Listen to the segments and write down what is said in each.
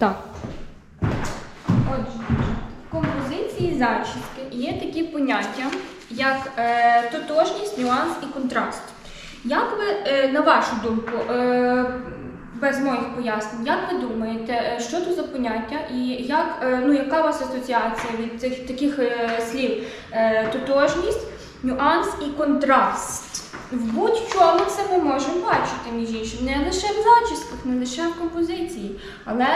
Так. Отже, в композиції зачіски є такі поняття, як е, тотожність, нюанс і контраст. Як ви, е, на вашу думку, е, без моїх пояснень, як ви думаєте, е, що це за поняття і як, е, ну, яка у вас асоціація від цих таких е, слів е, тотожність, нюанс і контраст? В будь-чому це ми можемо бачити, між іншим, не лише в зачісках, не лише в композиції, але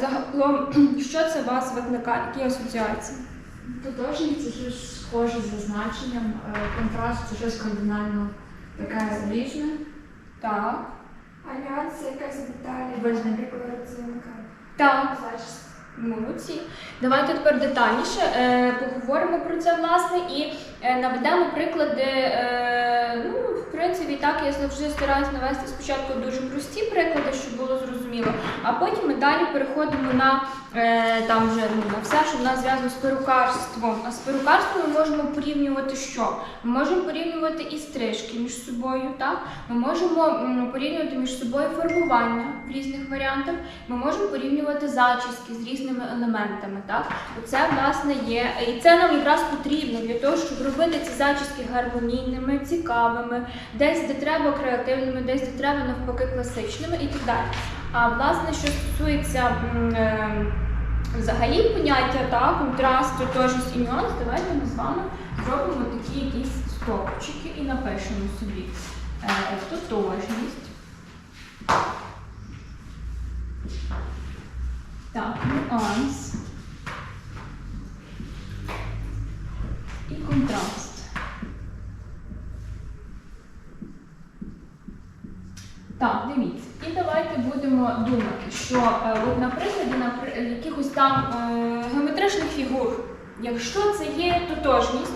загалом, що це у вас викликає, які асоціації? Тотожність це щось схоже за значенням, е, контраст це щось кардинально таке різне. Так. А нюанс це якась деталь, Визначення. наприклад, родзинка. Так. Молодці. Давайте тепер детальніше е, поговоримо про це власне і наведемо приклади. Е, ну, в принципі, так я завжди стараюся навести спочатку дуже прості приклади, щоб було зрозуміло, а потім ми далі переходимо на е, там вже ну, на все, що в нас зв'язано з перукарством. А з перукарством ми можемо порівнювати що? Ми можемо порівнювати і стрижки між собою, так? Ми можемо порівнювати між собою фарбування в різних варіантах. Ми можемо порівнювати зачіски з різними елементами. Так? Оце власне є. І це нам якраз потрібно для того, щоб робити ці зачіски гармонійними, цікавими, десь де треба креативними, десь де треба навпаки класичними і так далі. А власне, що стосується е, взагалі поняття так, контраст, тотожність і нюанс, давайте ми з вами зробимо такі якісь стовпчики і напишемо собі е, тотожність. Так, нюанс. І контраст. Так, дивіться. І давайте будемо думати, що е, от на прикладі напри- якихось там е, геометричних фігур, якщо це є тотожність,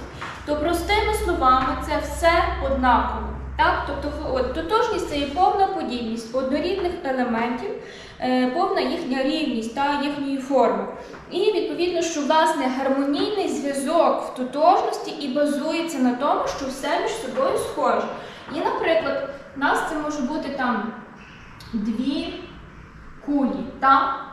то простими словами це все однаково. Так? Тобто от, тотожність це є повна подібність однорідних елементів, повна їхня рівність та їхньої форми. І відповідно, що власне гармонійний зв'язок в тотожності і базується на тому, що все між собою схоже. І, наприклад, у нас це може бути там дві кулі, так?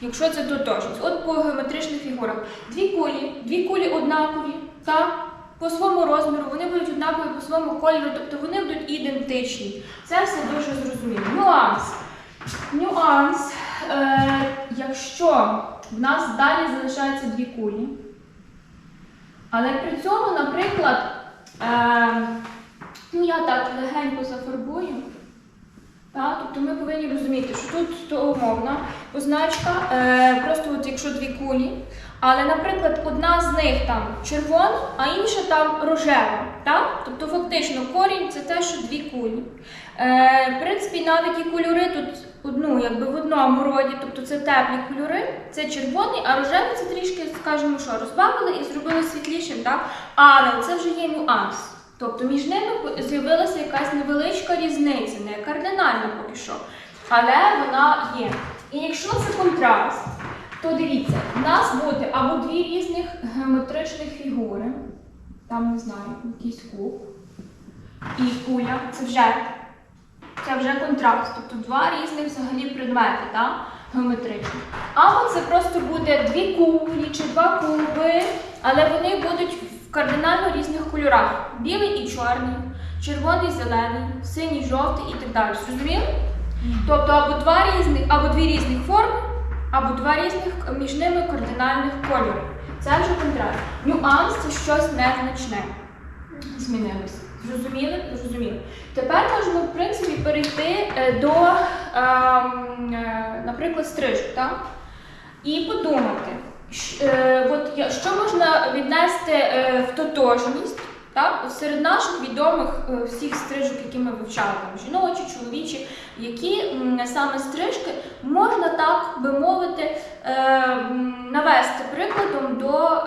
Якщо це тотожність. От по геометричних фігурах. Дві кулі, дві кулі однакові, так? По своєму розміру, вони будуть однакові по своєму кольору, тобто вони будуть ідентичні. Це все дуже зрозуміло. Нюанс. Нюанс. Е, якщо в нас далі залишаються дві кулі, але при цьому, наприклад, е, ну я так легенько зафарбую. Так, тобто ми повинні розуміти, що тут то умовна позначка, е, просто от якщо дві кулі, але, наприклад, одна з них там червона, а інша там рожева. Так? Тобто фактично корінь це те, що дві кулі. Е, в принципі, навіть і кольори тут одну, якби в одному роді, тобто це теплі кольори, це червоний, а рожевий це трішки, скажімо, що розбавили і зробили світлішим, так? Але це вже є нюанс. Тобто між ними з'явилася якась невеличка різниця, не кардинальна поки що, але вона є. І якщо це контраст, то дивіться, в нас буде або дві різних геометричних фігури, там не знаю, якийсь куб, і куля, це вже, це вже контраст, тобто два різних взагалі предмети, так? геометричні. Або це просто буде дві кулі чи два куби, але вони будуть в кардинально різних кольорах: білий і чорний, червоний, зелений, синій, жовтий і так далі. Зрозуміли? Тобто або два різних, або дві різних форми, або два різних між ними кардинальних кольори. Це вже контраст. Нюанс це щось незначне. Змінилося. Зрозуміли? Зрозуміли. Тепер можемо, в принципі, перейти е, до, ем, е, наприклад, стрижок, так? І подумати, е, що можна віднести в тотожність, так? Серед наших відомих всіх стрижок, які ми вивчали, жіночі, чоловічі, які саме стрижки можна так би мовити навести прикладом до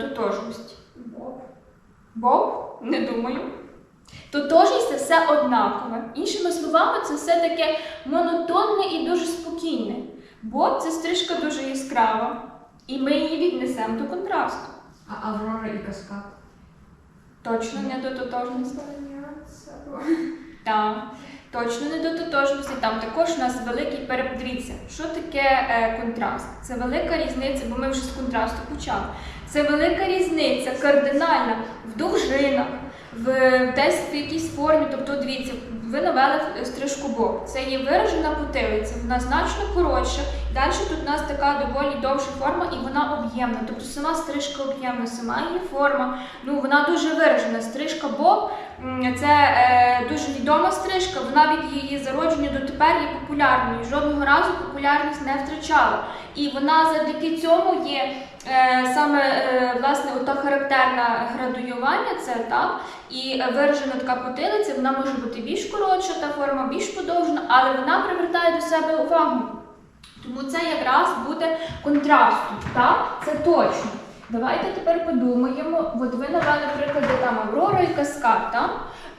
тотожності. Боб. Боб? Не думаю. Тотожність це все однакове. Іншими словами, це все таке монотонне і дуже спокійне. Боб це стрижка дуже яскрава, і ми її віднесемо до контрасту. А Аврора і Каскад. Точно не до тотожності. Так. Точно не до тотожності, там також у нас великий переп... Дивіться, що таке е, контраст? Це велика різниця, бо ми вже з контрасту почали. Це велика різниця, кардинальна в довжинах, в десь в якійсь формі. Тобто, дивіться, ви навели стрижку бок. Це є виражена потилиця, вона значно коротша. Далі тут у нас така доволі довша форма і вона об'ємна. Тобто сама стрижка об'ємна, сама її форма. Ну вона дуже виражена. Стрижка бок м, це е, дуже відома стрижка. Вона від її зародження до тепер є популярною. Жодного разу популярність не втрачала. І вона завдяки цьому є е, саме е, власне ота характерна градуювання, це так. І е, виражена така потилиця, вона може бути більш коротша, та форма більш подовжена, але вона привертає до себе увагу. Тому це якраз буде контрастом, так? Це точно. Давайте тепер подумаємо. От ви навели приклади там Аврора і Каскад, так?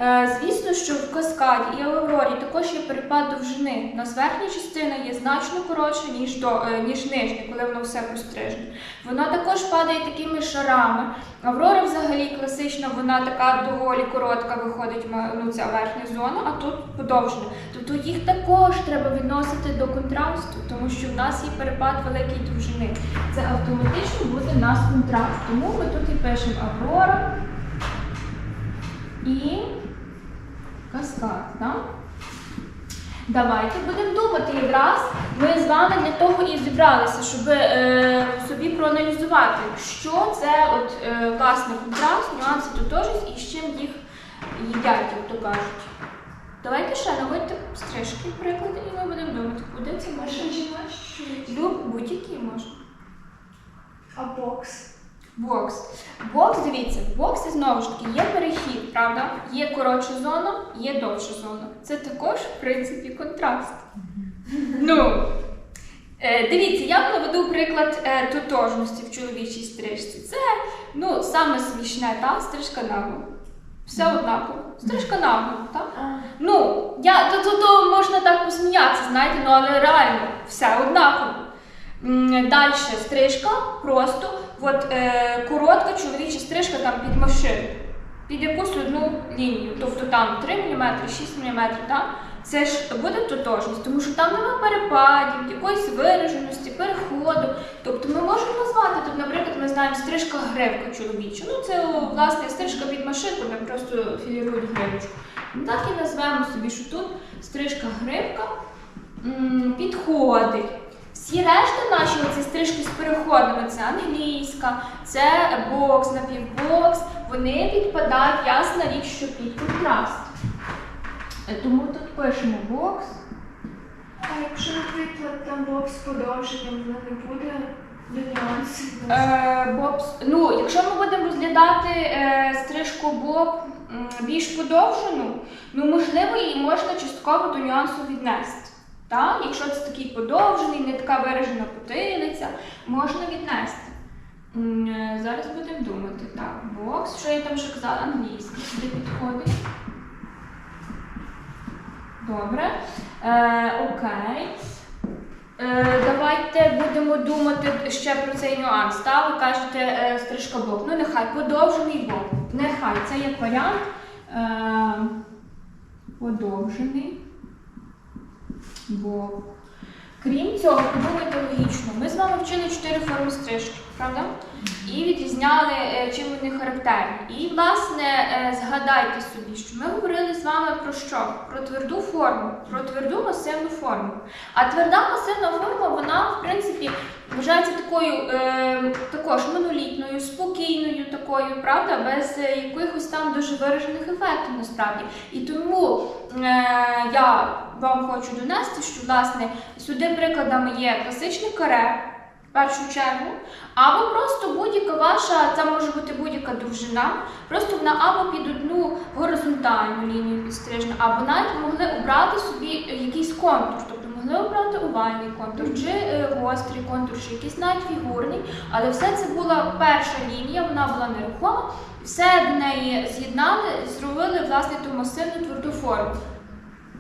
Е, звісно, що в Каскаді і Аврорі також є перепад довжини. У нас верхня частина є значно коротша, ніж, до, е, ніж нижня, коли воно все прострижне. Вона також падає такими шарами. Аврора взагалі класична, вона така доволі коротка виходить ну, ця верхня зона, а тут подовжена. Тобто їх також треба відносити до контрасту, тому що в нас є перепад великої довжини. Це автоматично буде в нас контраст. Тому ми тут і пишемо Аврора і каскад. Так? Давайте будемо думати якраз. Ми з вами для того і зібралися, щоб е, собі проаналізувати, що це от, е, власне контраст, нюанси, тотожність і з чим їх їдять, як то кажуть. Давайте ще наводьте стрижки, приклади, і ми будемо думати, куди це може. Люб, будь-які можна. А бокс? Бокс. Бокс, дивіться, в боксі знову ж таки є перехід, правда? Є коротша зона, є довша зона. Це також, в принципі, контраст. Ну, е, дивіться, я вам наведу приклад е, тотожності в чоловічій стрижці. Це ну, саме смішне, та стрижка наголо. Все однаково. Стрижка наголо, так? Ну, я то, то, то можна так посміятися, знаєте, ну але реально все однаково. Далі стрижка просто, от е, коротка чоловіча стрижка там під машину, під якусь одну лінію. Тобто там 3 мм, 6 мм, так? Це ж буде тотожність, тому що там нема перепадів, якоїсь вираженості, переходу. Тобто ми можемо назвати тут, наприклад, ми знаємо стрижка гривка чоловіча. Ну це власне стрижка під машинку, ми просто філірують гривочку. Ну, Так і назвемо собі, що тут стрижка гривка підходить. Всі решта наші оці стрижки з переходами це англійська, це бокс, напівбокс, вони підпадають, ясна річ, що під контраст. Е, Тому тут пишемо бокс. А якщо, наприклад, там бокс з подовженням, воно не буде нюансів? Е, бокс. Ну, якщо ми будемо розглядати е, стрижку боб м, більш подовжену, ну можливо, її можна частково до нюансу віднести. Так? Якщо це такий подовжений, не така виражена потилиця, можна віднести. Е, Зараз будемо думати. Так, бокс, що я там ще казала, англійський сюди підходить. Добре. Е, окей. Е, давайте будемо думати ще про цей нюанс. Та? Ви кажете е, стрижка бок. Ну нехай подовжений бок. Нехай це як варіант. Е, подовжений бок. Крім цього, подумайте логічно. Ми з вами вчили чотири форми стрижки, правда? І відрізняли, е, чим вони характерні. І, власне, е, згадайте собі, що ми говорили з вами про що? Про тверду форму, про тверду масивну форму. А тверда масивна форма, вона, в принципі, вважається такою е, також монолітною, спокійною такою, правда, без е, якихось там дуже виражених ефектів насправді. І тому е, я вам хочу донести, що власне сюди прикладами є класичне каре. В першу чергу, або просто будь-яка ваша, це може бути будь-яка довжина, просто вона або під одну горизонтальну лінію підстрижена, або навіть могли обрати собі якийсь контур, тобто могли обрати овальний контур, чи е, гострий контур, чи якийсь навіть фігурний, але все це була перша лінія, вона була нерухома, все до неї з'єднали, зробили власне ту масивну тверду форму.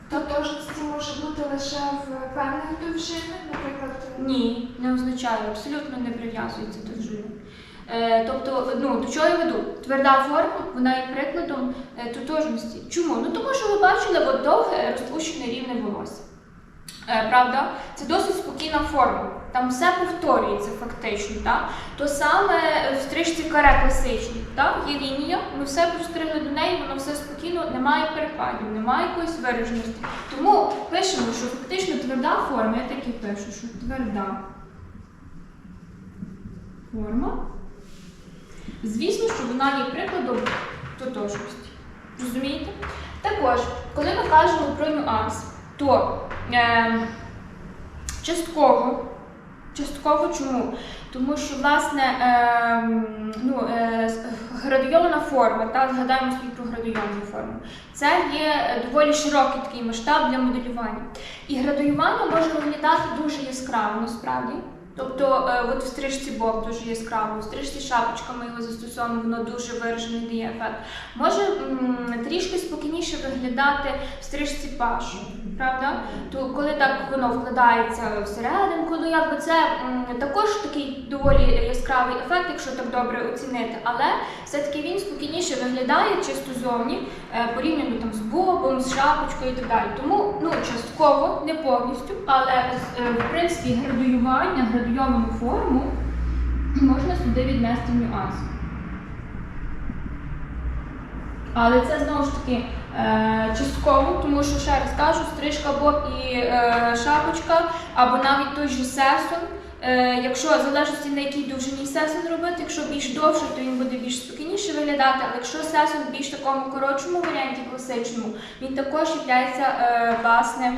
Тотожності може бути лише в певних довжинах, наприклад, Ні, не означає, абсолютно не прив'язується до жиру. Е, тобто, ну, до чого я веду? Тверда форма, вона є прикладом е, тотожності. Чому? Ну тому що ви бачили от довге розпущене рівне волосся. Е, правда, це досить спокійна форма. Там все повторюється фактично. Так? То саме в стрижці каре класичній. Є лінія, ми все простригли до неї, воно все спокійно, немає перепадів, немає якоїсь вираженості. Тому пишемо, що фактично тверда форма, я так і пишу, що тверда форма. Звісно, що вона є прикладом тотожності. Розумієте? Також, коли ми кажемо про нюанс, то е, частково, частково чому? Тому що, власне, е, ну, е, градуйована форма, та, згадаємо собі про градуйовану форму, це є доволі широкий такий масштаб для моделювання. І градуювання може виглядати дуже яскраво насправді. Тобто, е, от в стрижці боб дуже яскраво, в стрижці шапочка ми його застосовуємо, воно дуже виражений дає ефект. Може трішки спокійніше виглядати в стрижці пашу, правда? То коли так воно вкладається всерединку, ну якби це також такий доволі яскравий ефект, якщо так добре оцінити, але все-таки він спокійніше виглядає чисто зовні, е, порівняно там з бобом, з шапочкою і так далі. Тому ну частково, не повністю, але е, в принципі градуювання, градуйовану форму можна сюди віднести нюанс. Але це знову ж таки е, частково, тому що ще раз кажу, стрижка боб і е, шапочка, або навіть той же сесон. Е, якщо в залежності на якій довжині сесон робити, якщо більш довший, то він буде більш спокійніше виглядати. Але якщо сесон в більш такому коротшому варіанті, класичному, він також є власне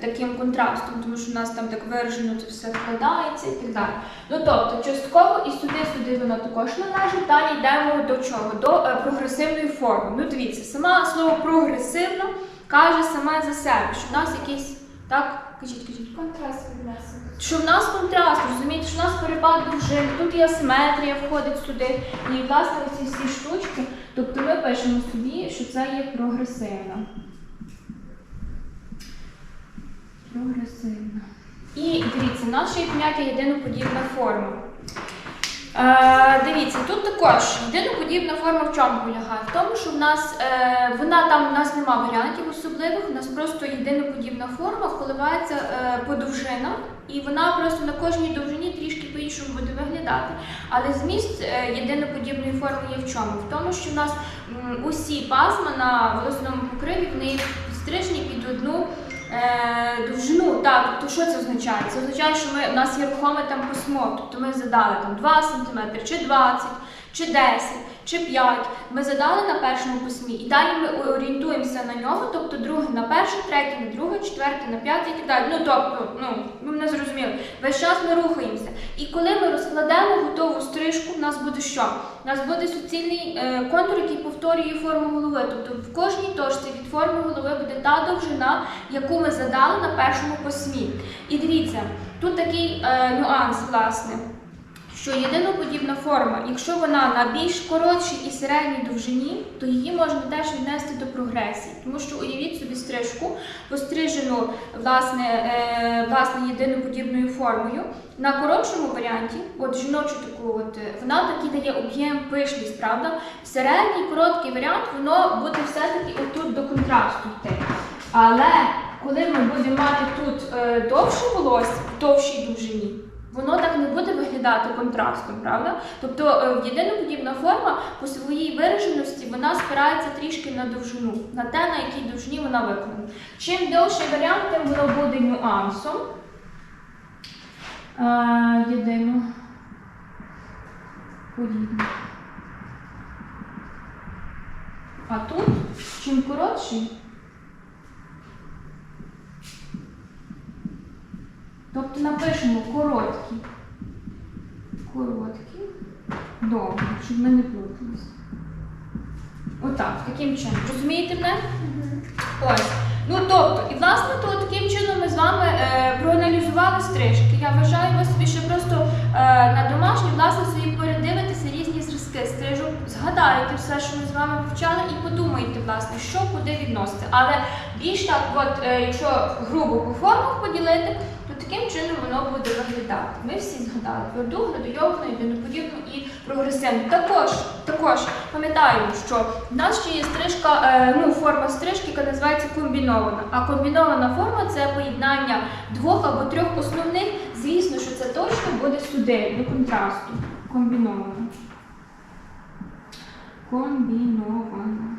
таким контрастом, тому що у нас там так виражено це все вкладається і так далі. Ну тобто, частково і сюди-сюди воно також належить. Далі йдемо до чого? До е, прогресивної форми. Ну дивіться, сама слово прогресивно каже саме за себе, що в нас якийсь так, кажіть, кажіть. Контраст віднесений. Що в нас контраст, розумієте, що в нас перепад довжин, тут і асиметрія входить сюди. І власне ці всі штучки. Тобто ми пишемо собі, що це є прогресивна. Прогресивна. І дивіться, в нас поняття єдиноподібна форма. Е, дивіться, тут також єдиноподібна форма в чому полягає? В тому, що в нас е, вона там у нас нема варіантів особливих, у нас просто єдиноподібна форма вкладається е, по і вона просто на кожній довжині трішки по-іншому буде виглядати. Але зміст е, єдиноподібної форми є в чому? В тому, що в нас м, усі пасма на волосному покриві вони стрижені під одну. Е, довжину, так, то що це означає? Це означає, що ми, у нас є рухоме там письмо, тобто ми задали там 2 см, чи 20, чи 10, чи 5. Ми задали на першому письмі, і далі ми орієнтуємося на нього, тобто друге на перше, третє на друге, четверте на п'яте і так далі. Ну тобто, ну ви мене зрозуміли. Весь час ми рухаємося. І коли ми розкладемо готову стрижку, у нас буде що? У нас буде суцільний е, контур, який повторює форму голови. Тобто в кожній точці від форми голови буде та довжина, яку ми задали на першому письмі. І дивіться, тут такий е, нюанс, власне, що єдиноподібна форма, якщо вона на більш коротшій і середній довжині, то її можна теж віднести до прогресії. Тому що уявіть собі стрижку, пострижену власне, е, власне єдиноподібною формою. На коротшому варіанті, от жіночу таку, от, е, вона таки дає об'єм, пишність, правда? Середній короткий варіант, воно буде все-таки отут до контрасту йти. Але коли ми будемо мати тут е, довше волосся, в довшій довжині, воно так не буде виглядати контрастом, правда? Тобто е, єдиноподібна форма по своїй вираженості вона спирається трішки на довжину, на те, на якій довжині вона виконана. Чим довший варіант, тим воно буде нюансом. Е, єдино подібне. А тут, чим коротший, тобто напишемо короткі. Короткі. Добре, щоб ми не плуталися. Отак, таким чином. Розумієте мене? Ось. Ну тобто, і власне то таким чином ми з вами е, проаналізували стрижки. Я вважаю вас собі ще просто е, на домашній, власне, собі передивитися різні зразки стрижок, згадаєте все, що ми з вами вивчали, і подумаєте, власне, що куди відносити. Але більш так, от, е, якщо грубо по формах поділити, таким чином воно буде виглядати. Ми всі згадали тверду, градуйовну, єдиноподібну і прогресивну. Також, також пам'ятаємо, що в нас ще є стрижка, е, ну, форма стрижки, яка називається комбінована. А комбінована форма це поєднання двох або трьох основних. Звісно, що це точно буде сюди, до контрасту. Комбінована. Комбінована.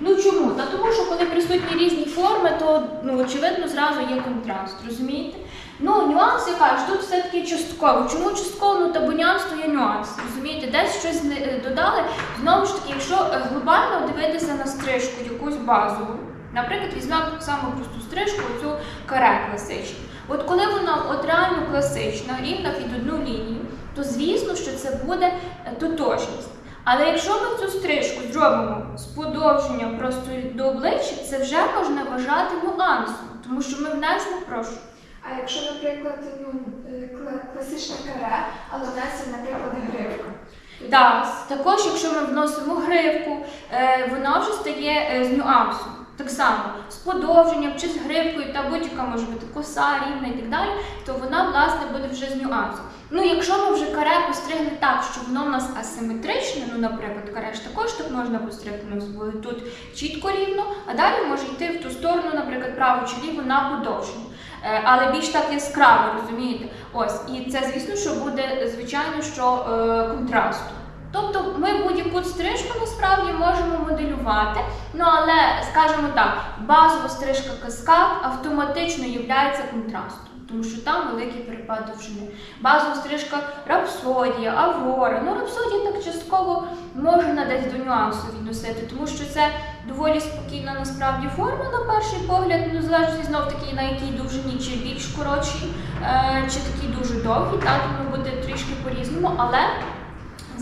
Ну чому? Та тому, що коли присутні різні форми, то ну, очевидно зразу є контраст, розумієте? Ну, нюанс, я кажу, тут все-таки частково. Чому частково? Ну, та то є нюанс. Розумієте, десь щось е, додали. Знову ж таки, якщо е, глобально дивитися на стрижку якусь базову, наприклад, візьмемо саму просту стрижку, оцю каре класичну. От коли вона от реально класична, рівна під одну лінію, то звісно, що це буде е, тотожність. Але якщо ми цю стрижку зробимо з подовження просто до обличчя, це вже можна вважати нюансом, тому що ми внесемо прошу. А якщо, наприклад, ну, е, класичне каре, але внесемо, наприклад, гривка. Так, також, якщо ми вносимо гривку, е, вона вже стає е, з нюансом. Так само з подовженням чи з гривкою, та будь-яка може бути коса, рівна і так далі, то вона власне буде вже з нюансом. Ну, якщо ми вже каре постригли так, що воно в нас асиметричне, ну, наприклад, каре ж також так можна постригти, у нас тут чітко рівно, а далі може йти в ту сторону, наприклад, праву чи ліву на подовження. Е, Але більш так яскраво, розумієте? Ось, і це, звісно, що буде, звичайно, що е, контрасту. Тобто ми будь-яку стрижку насправді можемо моделювати, ну але скажімо так, базова стрижка каскад автоматично є контрастом, тому що там великий перепад довжини. Базова стрижка рапсодія, аврора. Ну, рапсодія так частково можна десь до нюансу відносити, тому що це доволі спокійна насправді форма на перший погляд, ну залежить знов таки на якій довжині, чи більш коротшій, е, чи такі дуже довгі, так воно буде трішки по-різному, але.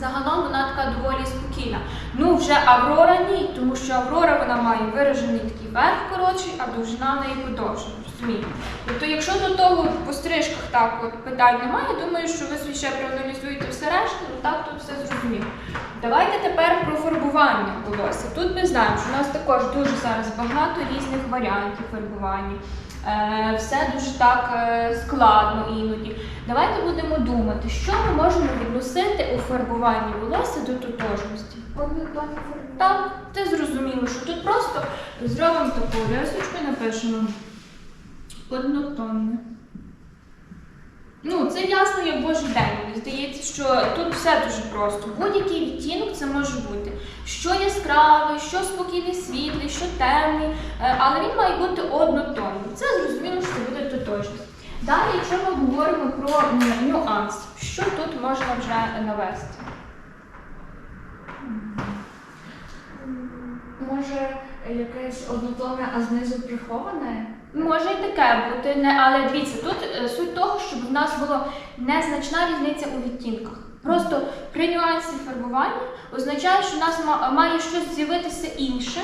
Загалом вона така доволі спокійна. Ну вже Аврора ні, тому що Аврора вона має виражений такий верх коротший, а довжина в неї подовжена. Розумієте? Тобто, якщо до того по стрижках так от питань немає, думаю, що ви ще проаналізуєте все решта, ну так тут все зрозуміло. Давайте тепер про фарбування волосся. Тут ми знаємо, що у нас також дуже зараз багато різних варіантів фарбування. Е, все дуже так е, складно іноді. Давайте будемо думати, що ми можемо відносити у фарбуванні волосся до тотожності. Так, ти зрозуміло, що тут просто зробимо таку рисочку і напишемо однотонне. Ну, це ясно, як божий день. Мені здається, що тут все дуже просто. Будь-який відтінок це може бути. Що яскравий, що спокійний світлий, що темний, е, але він має бути однотонний. Це зрозуміло, що буде тотожність. Далі, якщо ми говоримо про нюанс, що тут можна вже навести? Може якесь однотонне, а знизу приховане? Може і таке бути, не, але дивіться, тут е, суть того, щоб в нас була незначна різниця у відтінках. Просто при нюансі фарбування означає, що в нас ма- має щось з'явитися інше.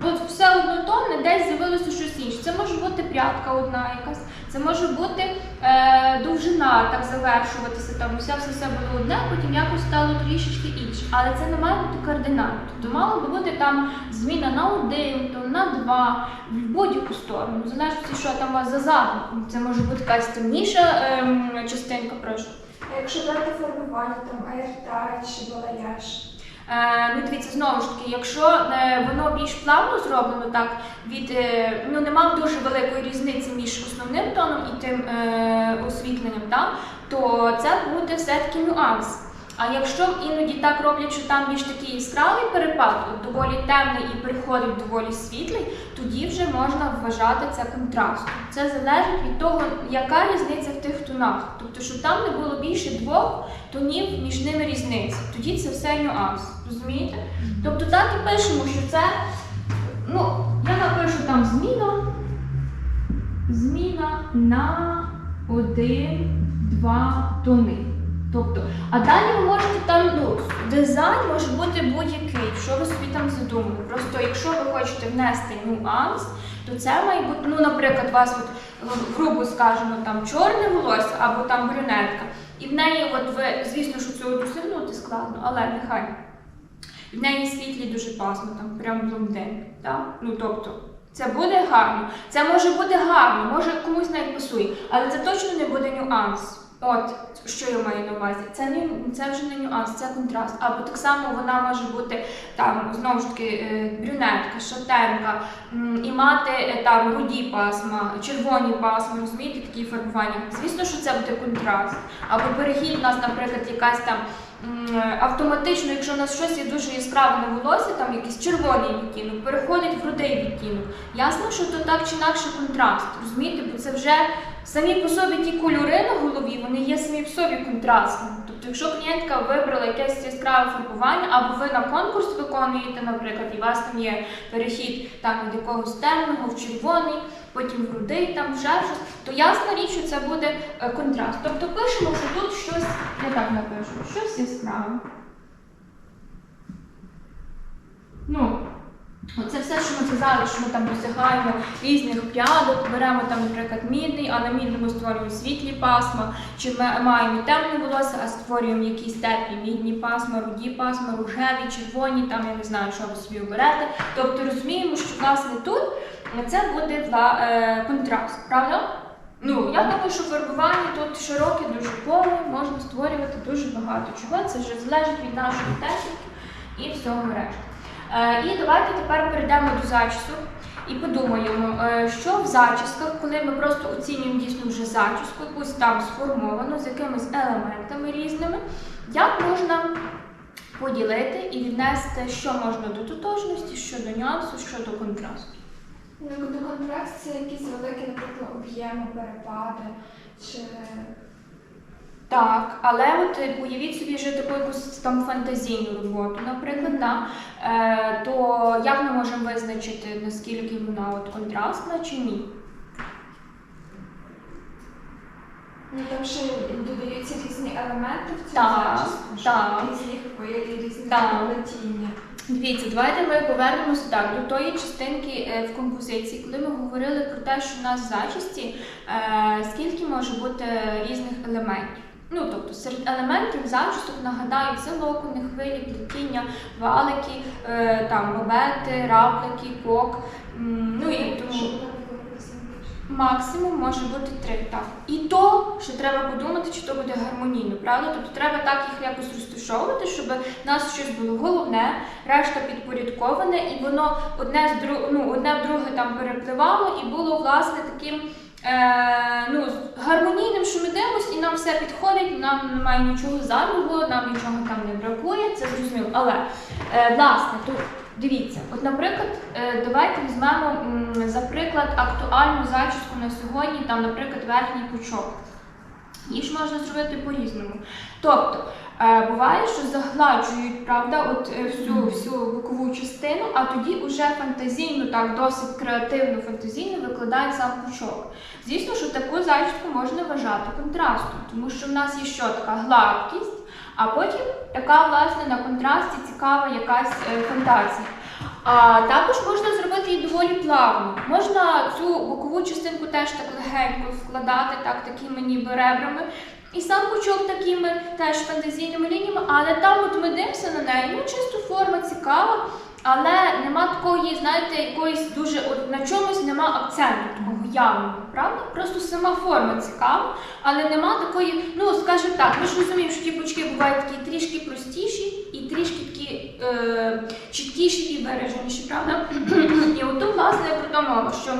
От все однотонне, десь з'явилося щось інше. Це може бути прядка одна якась, це може бути е, довжина так завершуватися, там усе все, все було одне, потім якось стало трішечки інше. Але це не має бути кардинально. Тобто мало би бути там зміна на один, то на два, в будь-яку сторону. В що там у вас за задум. Це може бути якась темніша ем, частинка, прошу. А якщо брати фарбування, там аєрталь чи балаяж. Е, ну, дивіться, знову ж таки, якщо е, воно більш плавно зроблено, так від е, ну нема дуже великої різниці між основним тоном і тим освітленням, так, то це буде все-таки нюанс. А якщо іноді так роблять, що там більш такий яскравий перепад, доволі темний і переходить доволі світлий, тоді вже можна вважати це контрастом. Це залежить від того, яка різниця в тих тонах. Тобто, щоб там не було більше двох тонів між ними різниці. Тоді це все нюанс. Розумієте? Тобто так і пишемо, що це. Ну, я напишу там зміна. Зміна на один-два тони. Тобто, а далі ви можете там, ну, дизайн може бути будь-який, що ви собі там задумали. Просто якщо ви хочете внести нюанс, то це має бути, ну, наприклад, у вас от, грубо скажемо, там чорне волосся або там брюнетка. І в неї, от ви, звісно, що цього досягнути складно, але нехай. В неї світлі дуже пасмо, там прям блондин. Так? Ну, тобто, Це буде гарно. Це може бути гарно, може комусь навіть пасує, але це точно не буде нюанс. От що я маю на увазі. Це не це вже не нюанс, це контраст. Або так само вона може бути там знову ж таки е, брюнетка, шатенка, і мати е, там руді пасма, червоні пасма, розумієте, такі фарбування. Звісно, що це буде контраст. Або перехід у нас, наприклад, якась там автоматично, якщо у нас щось є дуже яскраве на волосі, там якийсь червоний відтінок, переходить в рудий відтінок. Ясно, що то так чи інакше контраст, розумієте, бо це вже самі по собі ті кольори на голові, вони є самі по собі контрастними. Тобто, якщо клієнтка вибрала якесь яскраве фарбування, або ви на конкурс виконуєте, наприклад, і у вас там є перехід там від якогось темного в червоний, потім в рудий, там вже щось, то ясна річ, що це буде е, контраст. Тобто пишемо, що тут щось, я так напишу, щось яскраве. Ну, Оце все, що ми казали, що ми там досягаємо різних прядок, беремо там, наприклад, мідний, а на мідному створюємо світлі пасма, чи ми маємо темне волосся, а створюємо якісь теплі мідні пасма, руді пасма, рожеві, червоні, там я не знаю, що ви собі оберете. Тобто розуміємо, що власне тут це буде вла- е, контраст, правда? Ну, я думаю, що фарбування тут широке, дуже поле, можна створювати дуже багато чого. Це вже залежить від нашої техніки і всього решти. Е, І давайте тепер перейдемо до зачісу і подумаємо, е, що в зачісках, коли ми просто оцінюємо дійсно вже зачіску, якусь там сформовану з якимись елементами різними, як можна поділити і віднести, що можна до тотожності, що до нюансу, що до контрасту. Ну, до контраст це якісь великі, наприклад, об'єми, перепади, чи Так, але от е, уявіть собі вже таку якусь там фантазійну роботу, наприклад, да? е, то як ми можемо визначити, наскільки вона от контрастна чи ні? ну, там ще додаються різні елементи в цю Так, так. різні хвилі, різні Так. плетіння. Дивіться, давайте ми повернемося так до тої частинки е, в композиції, коли ми говорили про те, що в нас в зачісті е, скільки може бути різних елементів. Ну, тобто серед елементів зачісток нагадаю, це локони, хвилі, плетіння, валики, е, там бабети, равлики, кок. Ну і тому Щоб вона була красивіша. Максимум може бути три. Так. І то ще треба подумати, чи то буде гармонійно, правда? Тобто треба так їх якось розташовувати, щоб в нас щось було головне, решта підпорядковане, і воно одне з друг, ну, одне в друге там перепливало і було власне таким. Е, ну, гармонійним, що ми дивимося, і нам все підходить, нам немає нічого зайвого, нам нічого там не бракує, це зрозуміло. Але е, власне, тут дивіться, от, наприклад, е, давайте візьмемо за приклад актуальну зачіску на сьогодні, там, наприклад, верхній пучок. Її ж можна зробити по-різному. Тобто, е, буває, що загладжують, правда, от е, всю, всю бокову частину, а тоді уже фантазійно, так досить креативно, фантазійно викладають сам пучок. Звісно, що таку зачіску можна вважати контрастом, тому що в нас є що така гладкість, а потім така, власне, на контрасті цікава якась е, фантазія. А також можна зробити її доволі плавно. Можна цю бокову частинку теж так легенько складати, так такими ніби ребрами. І сам пучок такими теж фантазійними лініями, але там от ми дивимося на неї, ну чисто форма цікава, але нема такої, знаєте, якоїсь дуже от на чомусь нема акценту такого явного, правда? Просто сама форма цікава, але нема такої, ну скажімо так, ми ж розуміємо, що ті пучки бувають такі трішки простіші і трішки такі е, чіткіші і вираженіші, правда? і отут, власне, про то мова, що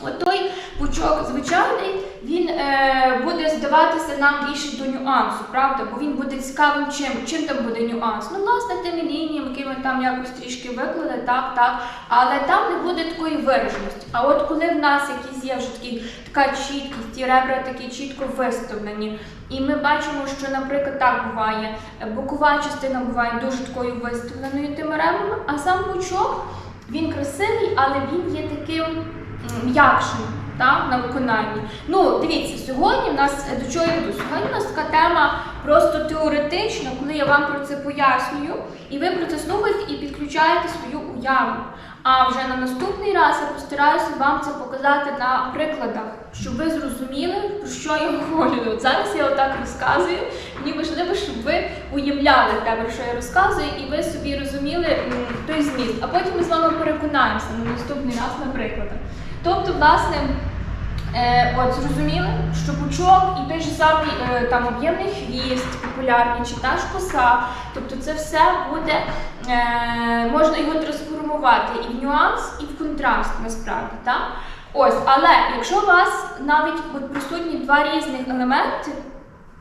От той пучок звичайний, він е, буде здаватися нам більше до нюансу, правда? Бо він буде цікавим чим? Чим там буде нюанс? Ну, власне, тими лініями, які ми там якось трішки виклали, так, так. Але там не буде такої вираженості. А от коли в нас якісь є вже такі, така чіткість, ті ребра такі чітко виставлені, і ми бачимо, що, наприклад, так буває, бокова частина буває дуже такою виставленою тими ребрами, а сам пучок він красивий, але він є таким м'якшим та, на виконанні. Ну, дивіться, сьогодні в нас до чого йду? Сьогодні у нас така тема просто теоретична, коли я вам про це пояснюю, і ви про це слухаєте і підключаєте свою уяву. А вже на наступний раз я постараюся вам це показати на прикладах, щоб ви зрозуміли, про що я говорю. От зараз я отак розказую, Мені важливо, щоб ви уявляли те, про що я розказую, і ви собі розуміли той зміст. А потім ми з вами переконаємося на наступний раз на прикладах. Тобто, власне, е, от зрозуміли, що пучок і той же самий е, там об'ємний хвіст, популярний, чи та ж коса, тобто це все буде, е, можна його трансформувати і в нюанс, і в контраст насправді. Так? Ось, але якщо у вас навіть от присутні два різних елементи,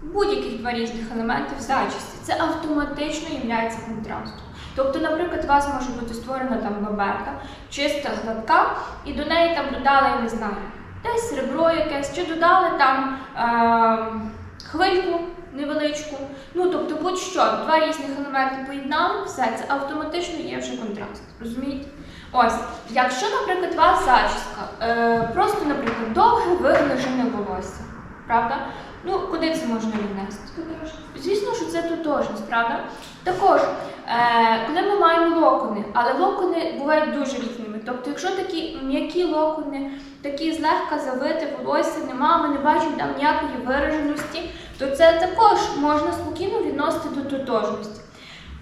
будь-яких два різних елементи в зачісті, це автоматично є контрастом. Тобто, наприклад, у вас може бути створена там баберка, чиста, гладка, і до неї там додали, я не знаю, десь серебро якесь, чи додали там е- хвильку невеличку. Ну, тобто, будь-що, два різних елементи поєднали, все, це автоматично є вже контраст. Розумієте? Ось, якщо, наприклад, у вас зачіска, е, просто, наприклад, довге виглажене волосся, правда? Ну, куди це можна віднести? Звісно, що це тотожність, правда? Також, е, коли ми маємо локони, але локони бувають дуже різними. Тобто, якщо такі м'які локони, такі злегка завите волосся, нема, ми не бачимо там ніякої вираженості, то це також можна спокійно відносити до тотожності.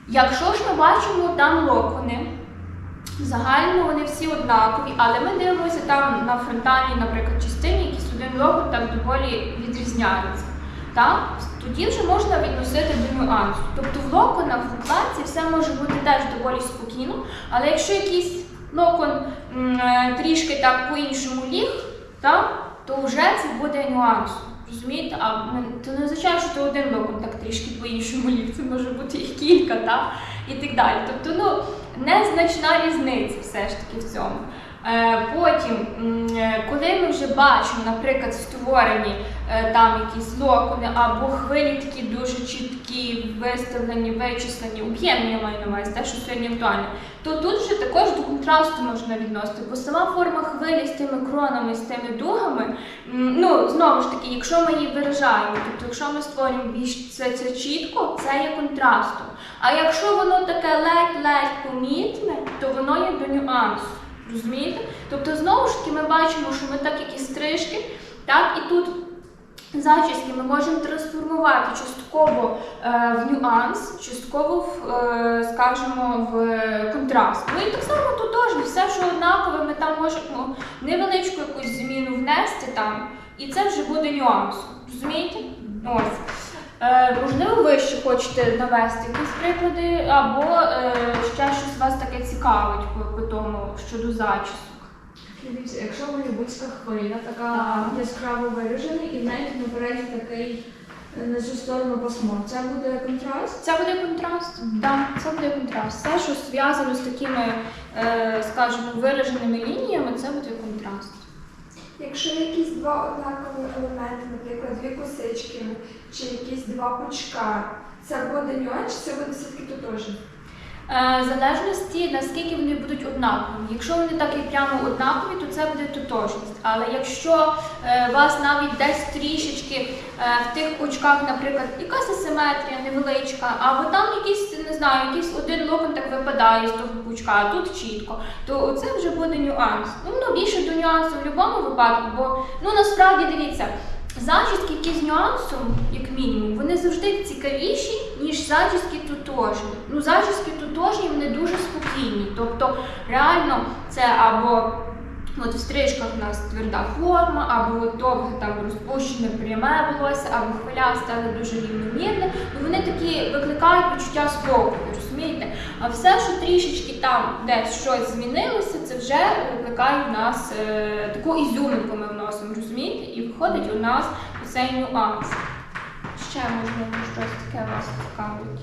Якщо ж ми бачимо там локони, в загальному вони всі однакові, але ми дивимося там на фронтальній, наприклад, частині, якийсь один локон там доволі відрізняється. Так? Тоді вже можна відносити до нюансу. Тобто в локонах, в укладці все може бути теж доволі спокійно, але якщо якийсь локон е, трішки так по-іншому ліг, так? то вже це буде нюанс. Розумієте? А це не означає, що це один локон так трішки по-іншому ліг, це може бути їх кілька, так? І так далі. Тобто, ну, незначна різниця все ж таки в цьому. Е, Потім, е, коли ми вже бачимо, наприклад, створені е, там якісь локони або хвилі такі дуже чіткі, виставлені, вичислені, об'ємні я маю на увазі, те, що сьогодні актуально, то тут вже також до контрасту можна відносити, бо сама форма хвилі з тими кронами, з тими дугами, ну знову ж таки, якщо ми її виражаємо, тобто якщо ми створюємо більш це, це чітко, це є контрастом. А якщо воно таке ледь-ледь помітне, то воно є до нюансу. Розумієте? Тобто, знову ж таки, ми бачимо, що ми так як і стрижки, так і тут зачіски ми можемо трансформувати частково е, в нюанс, частково в, е, скажімо, в контраст. Ну і так само тут теж все, що однакове, ми там можемо невеличку якусь зміну внести там, і це вже буде нюансом. Розумієте? Ось. Е, можливо, ви ще хочете навести якісь приклади, або е, ще щось вас таке цікавить по, тому щодо зачісок. Дивіться, якщо голівудська хвиля, така яскраво виражена, і в неї напереді такий е, на цю сторону пасмо, це буде контраст? Це буде контраст. Так, це буде контраст. Все, що зв'язано з такими, скажімо, вираженими лініями, це буде контраст. Якщо якісь два однакові елементи, наприклад, дві косички чи якісь два пучка, це буде нюанс, це буде все-таки тотожно? Е, залежності наскільки вони будуть однакові. Якщо вони так і прямо однакові, то це буде тотожність. Але якщо е, вас навіть десь трішечки е, в тих очках, наприклад, якась асиметрія невеличка, або там якийсь, не знаю, якийсь один локон так випадає з того пучка, а тут чітко, то це вже буде нюанс. Ну, воно більше до нюансу в будь-якому випадку, бо ну насправді дивіться. Зачіски, які з нюансом, як мінімум, вони завжди цікавіші, ніж зачіски тотожні. Ну, зачіски тотожні, вони дуже спокійні. Тобто, реально, це або от в стрижках у нас тверда форма, або довге там розпущене пряме волосся, або хвилясте, але дуже рівномірне. Ну, вони такі викликають почуття спокою, розумієте? А все, що трішечки там десь щось змінилося, це вже викликає в нас е, таку ізюминку ми вносимо, розумієте? І виходить у нас цей нюанс. Ще можливо щось таке вас цікавить.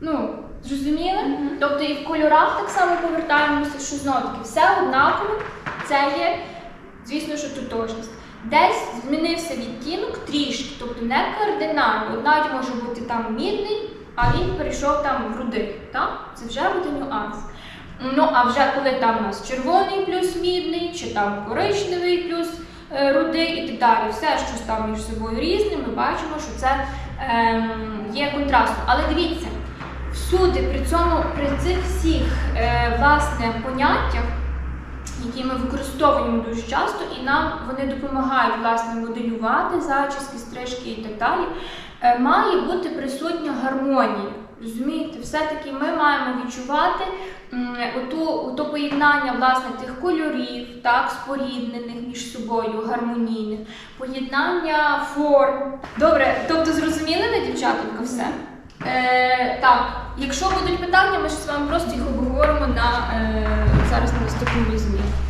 Ну, зрозуміли? Тобто і в кольорах так само повертаємося, що знову таки все однаково, це є, звісно, що тотожність. Десь змінився відтінок трішки, тобто не кардинально. Навіть може бути там мідний, а він перейшов там в рудий. Так? Це вже буде нюанс. Ну, а вже коли там у нас червоний плюс мідний, чи там коричневий плюс е, рудий і так далі, все щось там між собою різне, ми бачимо, що це ем, є контрастом. Але дивіться, всюди при цьому, при цих всіх е, власне поняттях які ми використовуємо дуже часто, і нам вони допомагають власне моделювати зачіски, стрижки і так далі. Е, Має бути присутня гармонія. Розумієте, все-таки ми маємо відчувати ото поєднання власне тих кольорів, так, споріднених між собою, гармонійних, поєднання форм. Добре, тобто зрозуміли на дівчатонька все? Е, так, якщо будуть питання, ми ж з вами просто їх обговоримо на е, зараз на наступному змі.